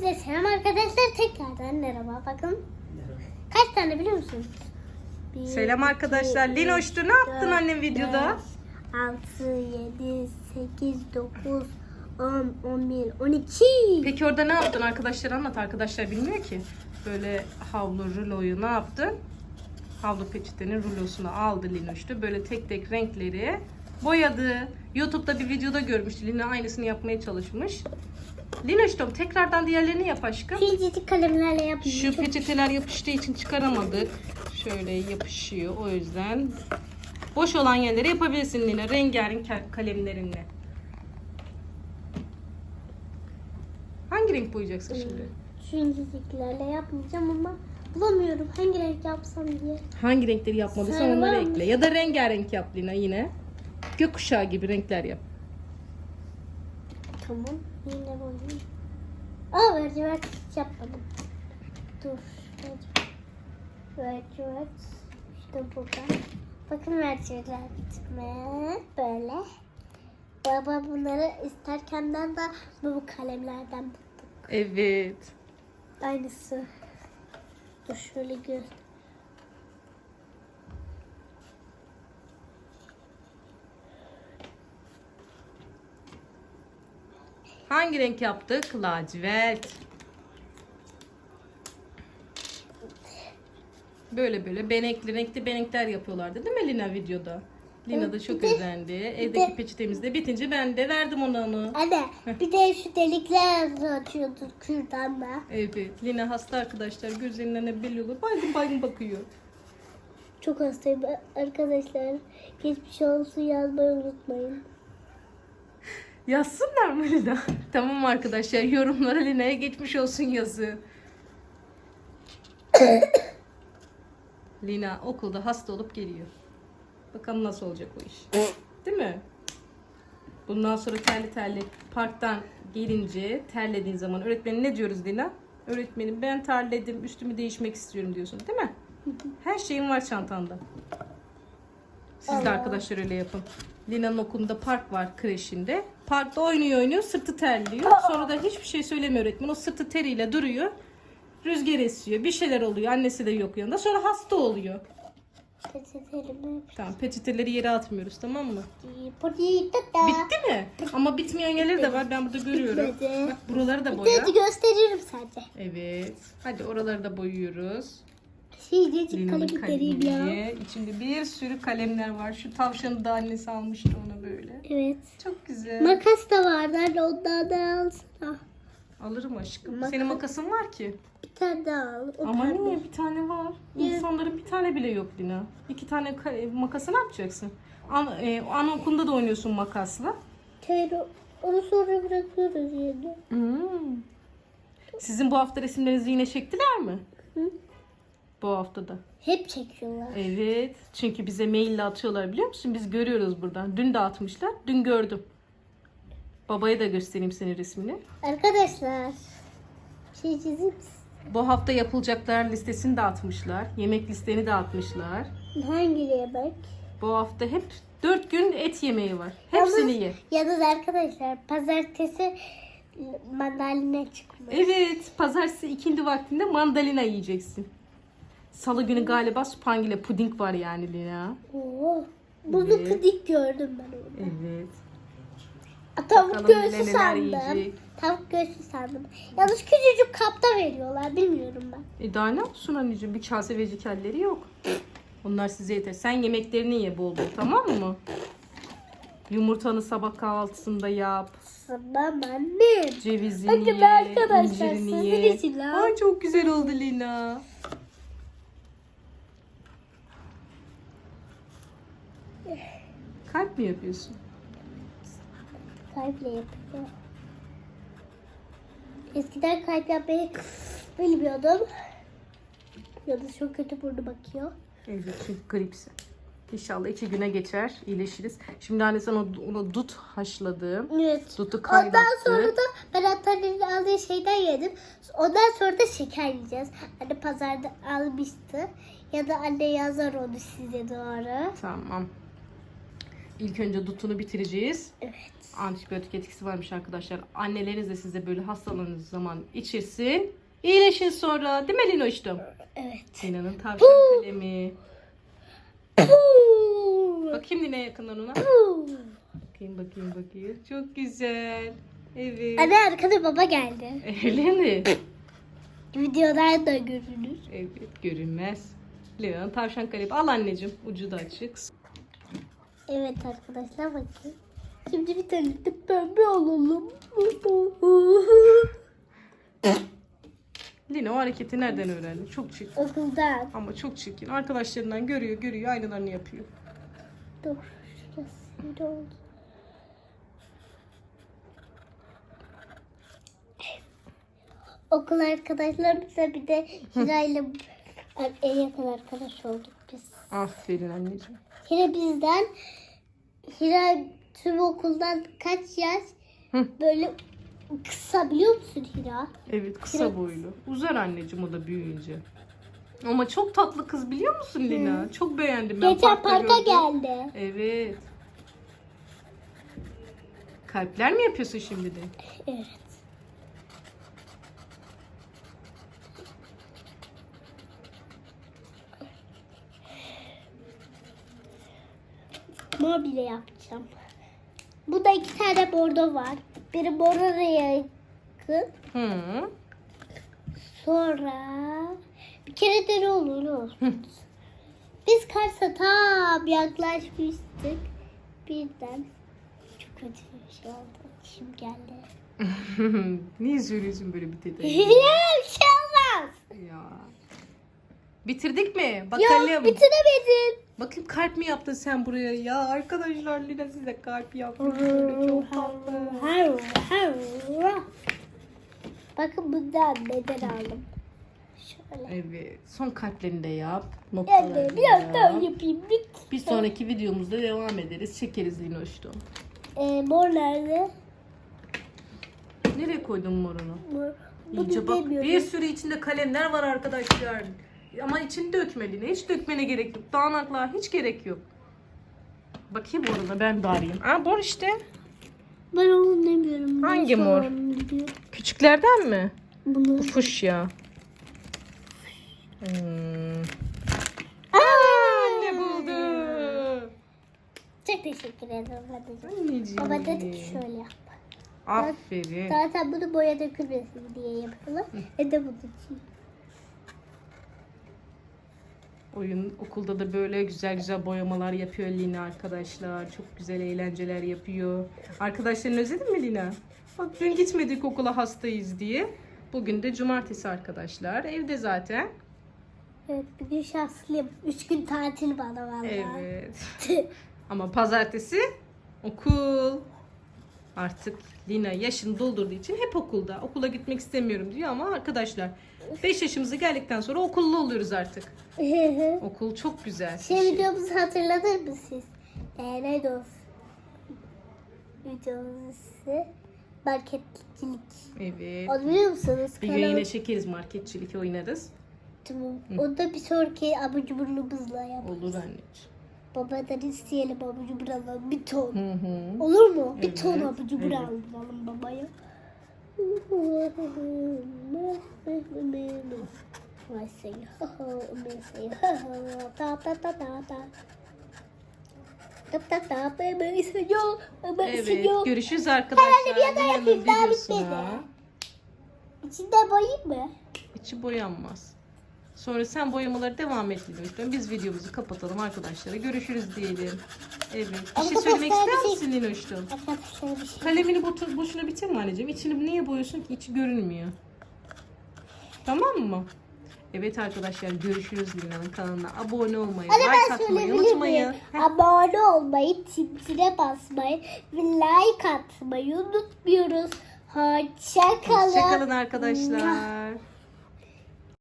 Hepinize selam arkadaşlar. Tekrardan merhaba. Bakın kaç tane biliyor musunuz? Bir, Selam arkadaşlar. iki, Linoş'tu. üç, Ne yaptın annem videoda? beş, 6, 7, 8, 9, 10, 11, 12. Peki orada ne yaptın arkadaşlar anlat. Arkadaşlar bilmiyor ki. Böyle havlu ruloyu ne yaptın? Havlu peçetenin rulosunu aldı Linoş'tu. Böyle tek tek renkleri boyadı. Youtube'da bir videoda görmüştü. Lina aynısını yapmaya çalışmış. Linoş'tum tekrardan diğerlerini yap aşkım. Filcicik kalemlerle yapmayı Şu peçeteler yapıştığı için çıkaramadık. Şöyle yapışıyor o yüzden. Boş olan yerlere yapabilirsin Lina. Rengarenk ka- kalemlerinle. Hangi renk boyayacaksın şimdi? Şu inceciklerle yapmayacağım ama bulamıyorum hangi renk yapsam diye. Hangi renkleri yapmadıysan Sarı onları var mı? ekle. Ya da rengarenk yap Lina yine. Gökkuşağı gibi renkler yap. Tamam. Yine boyayayım. Aa mercimek yapmadım. Dur. Mercimek. İşte burada. Bakın mercimekler bitme. Böyle. Baba bunları isterken de bu kalemlerden bulduk. Evet. Aynısı. Dur şöyle gör. Hangi renk yaptık? Lacivert. Böyle böyle benekli renkli benekler yapıyorlardı değil mi Lina videoda? Lina da çok Bir de- özendi. Evdeki de- peçetemiz de bitince ben de verdim ona onu. Anne bir de şu delikler açıyorduk kürdanla. Evet. Lina hasta arkadaşlar. Gözlerinden ne belli. Baygın baygın bakıyor. Çok hastayım arkadaşlar. Geçmiş olsun yazmayı unutmayın. Yazsınlar mı Lina? tamam arkadaşlar. Yorumlara Lina'ya geçmiş olsun yazı. Lina okulda hasta olup geliyor. Bakalım nasıl olacak o iş. Değil mi? Bundan sonra terli terli parktan gelince terlediğin zaman öğretmenin ne diyoruz Lina? Öğretmenim ben terledim üstümü değişmek istiyorum diyorsun değil mi? Her şeyin var çantanda. Siz de arkadaşlar öyle yapın. Lina'nın okulunda park var kreşinde. Parkta oynuyor oynuyor sırtı terliyor. Sonra da hiçbir şey söylemiyor öğretmen. O sırtı teriyle duruyor. Rüzgar esiyor. Bir şeyler oluyor. Annesi de yok yanında. Sonra hasta oluyor. Peçetelimi Tamam peçeteleri yere atmıyoruz tamam mı? Bitti Bitti mi? Ama bitmeyen yerleri de var. Ben burada görüyorum. Bitmedi. Bak buraları da boya. Hadi gösteririm sadece. Evet. Hadi oraları da boyuyoruz. Şeycecik vereyim ya. İçinde bir sürü kalemler var. Şu tavşanı da annesi almıştı ona böyle. Evet. Çok güzel. Makas da var. Nerede ondan da alsana. Alırım aşkım. Makas- Senin makasın var ki. Bir tane daha al. O Ama pembe. niye bir tane var? İnsanların bir tane bile yok Lina. İki tane ka- makası ne yapacaksın? An, e, anaokulunda da oynuyorsun makasla. Tero, onu sonra bırakıyoruz yerine. Hmm. Sizin bu hafta resimlerinizi yine çektiler mi? Hı. Bu haftada. Hep çekiyorlar. Evet. Çünkü bize maille atıyorlar biliyor musun? Biz görüyoruz buradan. Dün de atmışlar. Dün gördüm. Babaya da göstereyim senin resmini. Arkadaşlar. Şey çizip Bu hafta yapılacaklar listesini de atmışlar. Yemek listeni de atmışlar. hangi yemek? Bu hafta hep 4 gün et yemeği var. Hepsini ye. Yalnız arkadaşlar pazartesi mandalina çıkmış. Evet. Pazartesi ikindi vaktinde mandalina yiyeceksin. Salı günü galiba supangile puding var yani Lina. Oo. Buzlu Evet. puding gördüm ben orada. Evet. Aa, Tavuk Bakalım göğsü neler sandım. yiyecek. Tavuk göğsü sandım. Yalnız küçücük kapta veriyorlar. Bilmiyorum ben. E daha ne olsun anneciğim? Bir kase vejekalleri yok. Onlar size yeter. Sen yemeklerini ye bol bol tamam mı? Yumurtanı sabah kahvaltısında yap. Tamam annem. Cevizini Bakın ye. arkadaşlar, incirini sizin ye. için ha. Ay çok güzel oldu Lina. Mi yapıyorsun? Kalple yapıyor. Eskiden kalp yapmayı bilmiyordum. Yalnız çok kötü burnu bakıyor. Evet çünkü gripsi. İnşallah iki güne geçer, iyileşiriz. Şimdi anne sana onu dut haşladım. Evet. Dutu kaynattı. Ondan sonra da ben Antalya'nın aldığı şeyden yedim. Ondan sonra da şeker yiyeceğiz. Anne pazarda almıştı. Ya da anne yazar onu size doğru. Tamam. İlk önce dutunu bitireceğiz. Evet. Antibiyotik etkisi varmış arkadaşlar. Anneleriniz de size böyle hastalandığınız zaman içirsin. İyileşin sonra. Değil mi Linoş'tum? Evet. Lina'nın tavşan kalemi. Bakayım Lina yakından ona. Bakayım bakayım bakayım. Çok güzel. Evet. Anne arkada baba geldi. Öyle mi? Videolar da görünür. Evet görünmez. Lina'nın tavşan kalemi. Al anneciğim. Ucu da açık. Evet arkadaşlar bakın. Şimdi bir tane de pembe alalım. Lina o hareketi nereden öğrendi? Çok çirkin. Okuldan. Ama çok çirkin. Arkadaşlarından görüyor görüyor aynılarını yapıyor. Dur. Şurası bir oldu. Okul arkadaşlarımızla bir de Hira ile en yakın arkadaş olduk biz. Aferin anneciğim. Hira bizden Hira tüm okuldan kaç yaş Hı. böyle kısa biliyor musun Hira? Evet kısa boylu. Uzar anneciğim o da büyüyünce. Ama çok tatlı kız biliyor musun Lina? Çok beğendim ben Geçen parkta parka gördüm. geldi. Evet. Kalpler mi yapıyorsun şimdi de? Evet. Mobile yapacağım. Bu da iki tane bordo var. Biri bordoya yakın. Hı. Sonra bir kere de ne olur ne olur. Biz Kars'a tam yaklaşmıştık. Birden çok kötü bir şey oldu. Kim geldi? Niye söylüyorsun böyle bir detayı? Ya bir şey olmaz. ya. Bitirdik mi? Bakalım. Yok bitiremedim. Bakayım kalp mi yaptın sen buraya? Ya arkadaşlar Lina size kalp yapmış. Böyle çok tatlı. Bakın bundan neden aldım. Şöyle. Evet. Son kalplerini de yap. Ben Noktalarını de da biraz yap. daha yapayım lütfen. Bir sonraki videomuzda devam ederiz. Çekeriz Linoş'tu. Ee, mor nerede? Nereye koydun morunu? Mor. Bunu İyice bak demiyorum. bir sürü içinde kalemler var arkadaşlar. Ama içini dökme Lina. Hiç dökmene gerek yok. Dağınaklığa hiç gerek yok. Bakayım moruna ben de arayayım. Aa mor işte. Ben onu demiyorum. Hangi Ben mor? onu diyorum. Küçüklerden mi? Bunu. Fuş ya. Hmm. Aa, Anne buldu. Çok teşekkür ederim babacığım. Anneciğim. Baba dedi ki şöyle yap. Aferin. Zaten bunu boya dökülmesin diye yapıyorlar. Ve de bunun için. Oyun okulda da böyle güzel güzel boyamalar yapıyor Lina arkadaşlar. Çok güzel eğlenceler yapıyor. Arkadaşlarını özledin mi Lina? Bak dün gitmedik okula hastayız diye. Bugün de cumartesi arkadaşlar. Evde zaten. Evet bugün şanslıyım. Üç gün tatil bana vallahi. Evet. Ama pazartesi okul. Artık Lina yaşını doldurduğu için hep okulda. Okula gitmek istemiyorum diyor ama arkadaşlar 5 yaşımıza geldikten sonra okullu oluyoruz artık. Okul çok güzel. bir şey şey. videomuzu hatırladın mı siz? Ee, neydi o? Videomuzu marketçilik. Evet. Onu biliyor musunuz? Bir gün yine çekeriz marketçilik oynarız. Tamam. Onu da bir sonraki abur cuburumuzla yap. Olur anneciğim. Babadan isteyelim abur cubur alalım. Bir ton. Hı hı. Olur mu? Bir Evet, ton abur cubur evet. babaya. I ho ho, ho ho, ta ta ta ta ta. Evet. Görüşürüz Herhalde arkadaşlar. bir yana Lina'nın yapayım, daha bitmedi. İçinde boyayım mı? İçi boyanmaz. Sonra sen boyamaları devam et lütfen. Biz videomuzu kapatalım arkadaşlara. Görüşürüz diyelim. Evet. Bir şey söylemek ister şey- misin Linoş'tum? Şey. Kalemini botu- boşuna bitirme anneciğim. İçini niye boyuyorsun ki? İçi görünmüyor. Tamam mı? Evet arkadaşlar görüşürüz Lina'nın kanalına. Abone olmayı, Hadi like atmayı unutmayın. miyim? Abone olmayı, tintine basmayı ve like atmayı unutmuyoruz. Hoşça kalın. Hoşçakalın arkadaşlar.